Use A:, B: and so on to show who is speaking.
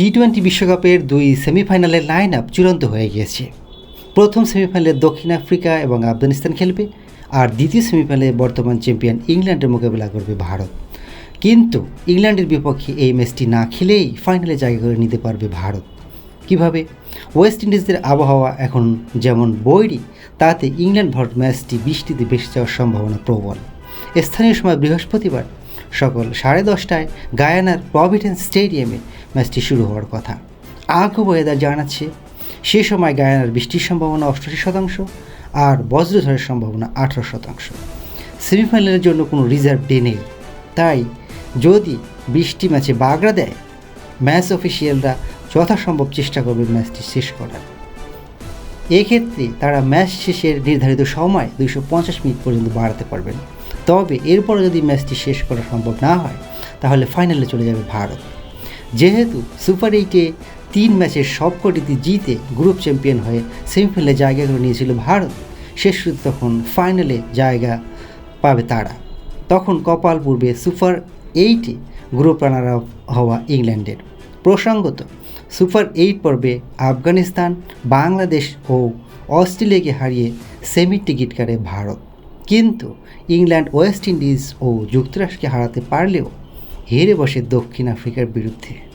A: T twenty বিশ্বকাপের দুই সেমিফাইনালের লাইন আপ চূড়ান্ত হয়ে গিয়েছে। প্রথম সেমিফাইনালে দক্ষিণ আফ্রিকা এবং আফগানিস্তান খেলবে, আর দ্বিতীয় সেমিফাইনালে বর্তমান চ্যাম্পিয়ন ইংল্যান্ডের মোকাবিলা করবে ভারত। কিন্তু ইংল্যান্ডের বিপক্ষে এই ম্যাচটি না খেলেই ফাইনালে জায়গা করে নিতে পারবে ভারত। কীভাবে? ওয়েস্ট ইন্ডিজদের আবহাওয়া এখন যেমন বৈরী, তাতে ইংল্যান্ড ভারত ম্যাচটি বৃষ্টিতে ভেসে যাওয়ার সম্ভাবনা প্রবল। স্থানীয় সময় বৃহস্পতিবার সকাল সাড়ে দশটায় গায়ানার প্রভিডেন্স স্টেডিয়ামে ম্যাচটি শুরু হওয়ার কথা। আগে ওয়েদার জানাচ্ছে, সে সময় গায়ানার বৃষ্টির সম্ভাবনা অষ্টাশি শতাংশ আর বজ্রঝড়ের সম্ভাবনা আঠারো শতাংশ। সেমিফাইনালের জন্য কোনো রিজার্ভ ডে নেই। তাই যদি বৃষ্টি ম্যাচে বাগড়া দেয়, ম্যাচ অফিসিয়ালরা যথাসম্ভব চেষ্টা করবে ম্যাচটি শেষ করার। এক্ষেত্রে তারা ম্যাচ শেষের নির্ধারিত সময় দুইশো পঞ্চাশ মিনিট পর্যন্ত বাড়াতে পারবেন। তবে এরপর যদি ম্যাচটি শেষ করা সম্ভব না হয়, তাহলে ফাইনালে চলে যাবে ভারত। যেহেতু সুপার এইটে তিন ম্যাচের সবকটিতে জিতে গ্রুপ চ্যাম্পিয়ন হয়ে সেমিফাইনালে জায়গা করে নিয়েছিল ভারত, শেষ তখন ফাইনালে জায়গা পাবে তারা। তখন কপাল পূর্বে সুপার এইটে গ্রুপ রানার আপ হওয়া ইংল্যান্ডের। প্রসঙ্গত, সুপার এইট পর্বে আফগানিস্তান, বাংলাদেশ ও অস্ট্রেলিয়াকে হারিয়ে সেমি টিকিট কাটে ভারত। কিন্তু ইংল্যান্ড ওয়েস্ট ইন্ডিজ ও যুক্তরাষ্ট্রকে হারাতে পারলেও হেরে বসে দক্ষিণ আফ্রিকার বিরুদ্ধে।